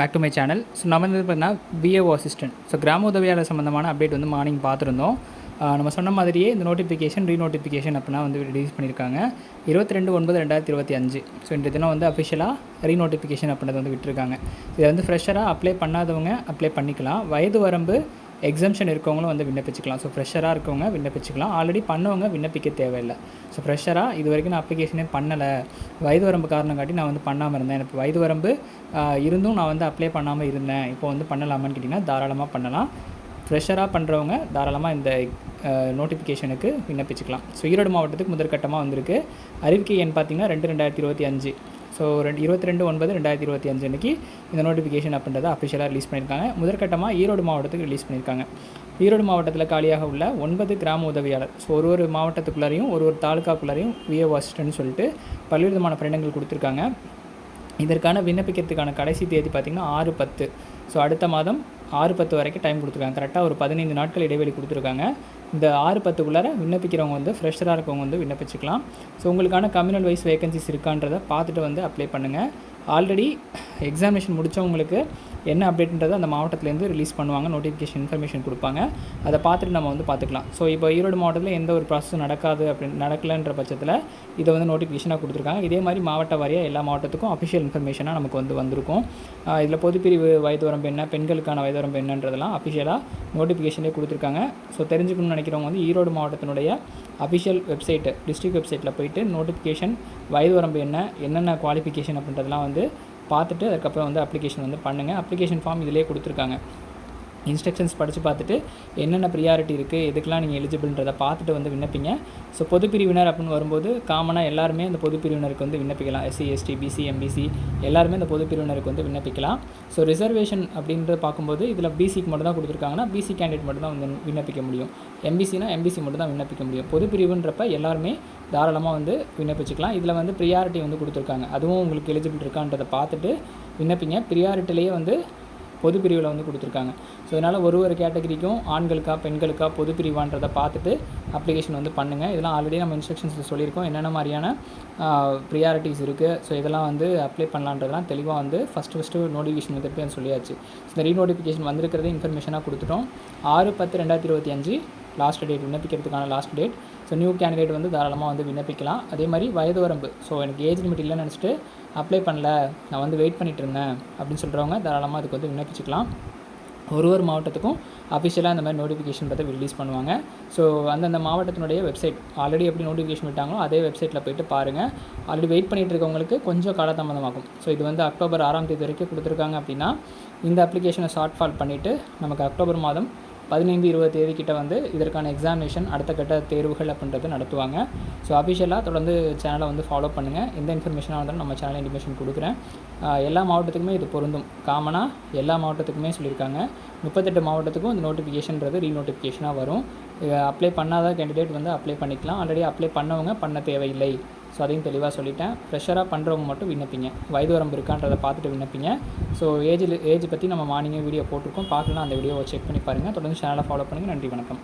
Back to my channel so நம்ம வந்து பார்த்தீங்கன்னா பிஏஓ அசிஸ்டன்ட் ஸோ கிராம உதவியாளர் சம்மந்தமான அப்டேட் வந்து மார்னிங் பார்த்துருந்தோம். நம்ம சொன்ன மாதிரியே இந்த நோட்டிஃபிகேஷன் ரீநோட்டிஃபிகேஷன் அப்படின்னா வந்து ரிலீஸ் பண்ணியிருக்காங்க இருபத்தி ரெண்டு ஒன்பது ரெண்டாயிரத்தி இருபத்தி அஞ்சு. ஸோ இன்றைய தினம் வந்து அஃபிஷியலாக ரீநோட்டிஃபிகேஷன் அப்படின்றத வந்து விட்டுருக்காங்க. இதை வந்து ஃப்ரெஷராக அப்ளை பண்ணாதவங்க அப்ளை பண்ணிக்கலாம். வயது வரம்பு எக்ஸம்ஷன் இருக்கவங்களும் வந்து விண்ணப்பிச்சுக்கலாம். ஸோ ஃப்ரெஷராக இருக்கவங்க விண்ணப்பிச்சுக்கலாம். ஆல்ரெடி பண்ணவங்க விண்ணப்பிக்க தேவையில்லை. ஸோ ஃப்ரெஷராக இது வரைக்கும் நான் அப்ளிகேஷனே பண்ணலை. வயது வரம்பு காரணம் காட்டி நான் வந்து பண்ணாமல் இருந்தேன். எனக்கு வயது வரம்பு இருந்தும் நான் வந்து அப்ளை பண்ணாமல் இருந்தேன். இப்போ வந்து பண்ணலாமான்னு கேட்டிங்கன்னா தாராளமாக பண்ணலாம். ஃப்ரெஷராக பண்ணுறவங்க தாராளமாக இந்த நோட்டிஃபிகேஷனுக்கு விண்ணப்பிச்சுக்கலாம். ஸோ ஈரோடு மாவட்டத்துக்கு முதற்கட்டமாக வந்திருக்கு. அறிவிக்கை எண் பார்த்தீங்கன்னா ரெண்டு ரெண்டாயிரத்தி இருபத்தி அஞ்சு. ஸோ ரெண்டு இருபத்தி ரெண்டு ஒன்பது ரெண்டாயிரத்தி இருபத்தி அஞ்சு அன்றைக்கி இந்த நோட்டிஃபிகேஷன் அப்படின்றத அஃபிஷியலாக ரிலீஸ் பண்ணியிருக்காங்க. முதற்கட்டமாக ஈரோடு மாவட்டத்துக்கு ரிலீஸ் பண்ணியிருக்காங்க. ஈரோடு மாவட்டத்தில் காலியாக உள்ள ஒன்பது கிராம உதவியாளர் ஸோ ஒரு ஒரு மாவட்டத்துக்குள்ளாரையும் ஒரு ஒரு தாலுக்காக்குள்ளாரையும் விஏஓ அசிஸ்டன்ட்னு சொல்லிட்டு பல்வேறு விதமான பணியிடங்கள் கொடுத்துருக்காங்க. இதற்கான விண்ணப்பிக்கிறதுக்கான கடைசி தேதி பார்த்திங்கன்னா ஆறு பத்து. ஸோ அடுத்த மாதம் ஆறு பத்து வரைக்கும் டைம் கொடுத்துருக்காங்க. கரெக்டாக ஒரு பதினைந்து நாட்கள் இடைவெளி கொடுத்துருக்காங்க. இந்த ஆறு பத்துக்குள்ளார விண்ணப்பிக்கிறவங்க வந்து ஃப்ரெஷராக இருக்கவங்க வந்து விண்ணப்பிச்சுக்கலாம். ஸோ உங்களுக்கான கம்யூனல் வைஸ் வேகன்சிஸ் இருக்கான்றதை பார்த்துட்டு வந்து அப்ளை பண்ணுங்கள் ஆல்ரெடி எக்ஸாமினேஷன் முடித்தவங்களுக்கு என்ன அப்டேட்ன்றதை அந்த மாவட்டத்துலேருந்து ரிலீஸ் பண்ணுவாங்க நோட்டிஃபிகேஷன் இன்ஃபர்மேஷன் கொடுப்பாங்க. அதை பார்த்துட்டு நம்ம வந்து பார்த்துக்கலாம். ஸோ இப்போ ஈரோடு மாவட்டத்தில் எந்த ஒரு ப்ராசஸும் நடக்காது அப்படின்னு நடக்கலைன்ற பட்சத்தில் இதை வந்து நோட்டிஃபிகேஷனாக கொடுத்துருக்காங்க. இதே மாதிரி மாவட்ட வாரியாக எல்லா மாவட்டத்துக்கும் அஃபிஷியல் இன்ஃபர்மேஷனாக நமக்கு வந்து வந்திருக்கும். இதில் பொதுப்பிரிவு வயது வரம்பு என்ன பெண்களுக்கான வயது வரம்பு என்னன்றதெல்லாம் அஃபிஷியலாக நோட்டிஃபிகேஷனே கொடுத்துருக்காங்க. ஸோ தெரிஞ்சுக்கணும்னு நினைக்கிறவங்க வந்து ஈரோடு மாவட்டத்தினுடைய அஃபிஷியல் வெப்சைட்டு டிஸ்ட்ரிக்ட் வெப்சைட்டில் போயிட்டு நோட்டிஃபிகேஷன் வயது வரம்பு என்ன என்னென்ன குவாலிஃபிகேஷன் அப்படின்றதெல்லாம் வந்து பார்த்துட்டு அதுக்கப்புறம் வந்து அப்ளிகேஷன் வந்து பண்ணுங்கள் அப்ளிகேஷன் ஃபார்ம் இதிலே கொடுத்துருக்காங்க. இன்ஸ்ட்ரக்ஷன்ஸ் படித்து பார்த்துட்டு என்னென்ன ப்ரியாரிட்டி இருக்குது எதுக்கெலாம் நீங்கள் எலிஜிபிள்ன்றதை பார்த்துட்டு வந்து விண்ணப்பிங்க. ஸோ பொதுப்பிரிவினர் அப்படின்னு வரும்போது காமனாக எல்லாருமே இந்த பொது பிரிவினருக்கு வந்து விண்ணப்பிக்கலாம். எஸ்சி எஸ்டி பிசி எம்பிசி எல்லாருமே இந்த பொது பிரிவினருக்கு வந்து விண்ணப்பிக்கலாம். ஸோ ரிசர்வேஷன் அப்படின்றத பார்க்கும்போது இதில் பிசிக்கு மட்டும் தான் கொடுத்துருக்காங்கன்னா பிசி கேண்டிடேட் மட்டும் தான் வந்து விண்ணப்பிக்க முடியும். எம்பிசினா எம்பிசி மட்டும் தான் விண்ணப்பிக்க முடியும். பொது பிரிவுன்றப்ப எல்லாருமே தாராளமாக வந்து விண்ணப்பிச்சுக்கலாம். இதில் வந்து ப்ரியாரிட்டி வந்து கொடுத்துருக்காங்க. அதுவும் உங்களுக்கு எலிஜிபிள் இருக்கான்றதை பார்த்துட்டு விண்ணப்பிங்க. ப்ரியாரிட்டிலேயே வந்து பொது பிரிவில் வந்து கொடுத்துருக்காங்க. ஸோ அதனால் ஒரு ஒரு கேட்டகரிக்கும் ஆண்களுக்கா பெண்களுக்கா பொது பிரிவான்றதை பார்த்துட்டு அப்ளிகேஷன் வந்து பண்ணுங்கள் இதெல்லாம் ஆல்ரெடி நம்ம இன்ஸ்ட்ரக்ஷன்ஸில் சொல்லியிருக்கோம். என்னென்ன மாதிரியான ப்ரியாரிட்டிஸ் இருக்குது ஸோ இதெல்லாம் வந்து அப்ளை பண்ணலான்றதெல்லாம் தெளிவாக வந்து ஃபஸ்ட்டு ஃபஸ்ட்டு நோட்டிஃபிகேஷன் வந்து சொல்லியாச்சு. இந்த ரீநோட்டிஃபிகேஷன் வந்திருக்கிறதே இன்ஃபர்மேஷனாக கொடுத்துட்டோம். ஆறு பத்து ரெண்டாயிரத்தி இருபத்தி அஞ்சு last date விண்ணப்பிக்கிறதுக்கான last date so new candidate வந்து தாராளமாக வந்து விண்ணப்பிக்கலாம். அதே மாதிரி வயது வரம்பு. ஸோ எனக்கு ஏஜ் லிமிட் இல்லைன்னு நினச்சிட்டு அப்ளை பண்ணல நான் வந்து வெயிட் பண்ணிகிட்ருந்தேன் இருந்தேன் அப்படின்னு சொல்கிறவங்க தாராளமாக அதுக்கு வந்து விண்ணப்பிச்சுக்கலாம். ஒரு ஒரு மாவட்டத்துக்கும் அஃபிஷியலாக அந்த மாதிரி நோட்டிஃபிகேஷன் பற்றி ரிலீஸ் பண்ணுவாங்க. ஸோ அந்தந்த மாவட்டத்தினுடைய வெப்சைட் ஆல்ரெடி எப்படி நோட்டிஃபிகேஷன் விட்டாங்களோ அதே வெப்சைட்டில் போயிட்டு பாருங்கள் ஆல்ரெடி வெயிட் பண்ணிட்டு இருக்கவங்களுக்கு கொஞ்சம் காலதாமதமாகும். ஸோ இது வந்து அக்டோபர் ஆறாம் தேதி வரைக்கும் கொடுத்துருக்காங்க அப்படின்னா இந்த அப்ளிகேஷனை ஷார்ட் ஃபால் பண்ணிவிட்டு நமக்கு அக்டோபர் மாதம் பதினைந்து இருபது தேதிக்கிட்ட வந்து இதற்கான எக்ஸாமினேஷன் அடுத்த கட்ட தேர்வுகள் அப்படின்றது நடத்துவாங்க. ஸோ அஃபிஷியலாக தொடர்ந்து சேனலை வந்து ஃபாலோ பண்ணுங்கள் எந்த இன்ஃபர்மேஷனாக இருந்தாலும் நம்ம சேனல் இன்ஃபர்மேஷன் கொடுக்குறேன். எல்லா மாவட்டத்துக்குமே இது பொருந்தும். காமனாக எல்லா மாவட்டத்துக்குமே சொல்லியிருக்காங்க. முப்பத்தெட்டு மாவட்டத்துக்கும் இந்த நோட்டிஃபிகேஷன்றது ரீநோட்டிஃபிகேஷனாக வரும். அப்ளை பண்ணாத கேண்டிடேட் வந்து அப்ளை பண்ணிக்கலாம். ஆல்ரெடி அப்ளை பண்ணவங்க பண்ண தேவையில்லை. ஸோ அதையும் தெளிவாக சொல்லிட்டேன். ஃப்ரெஷராக பண்ணுறவங்க மட்டும் விண்ணப்பிங்க. வயது வரம்பு இருக்கான்றதை பார்த்துட்டு விண்ணப்பிங்க. ஸோ ஏஜில் ஏஜ் பற்றி நம்ம மார்னிங்கே வீடியோ போட்டிருக்கோம். பார்க்கலாம் அந்த வீடியோவை செக் பண்ணி பாருங்கள் தொடர்ந்து சேனலை ஃபாலோ பண்ணுங்கள் நன்றி வணக்கம்.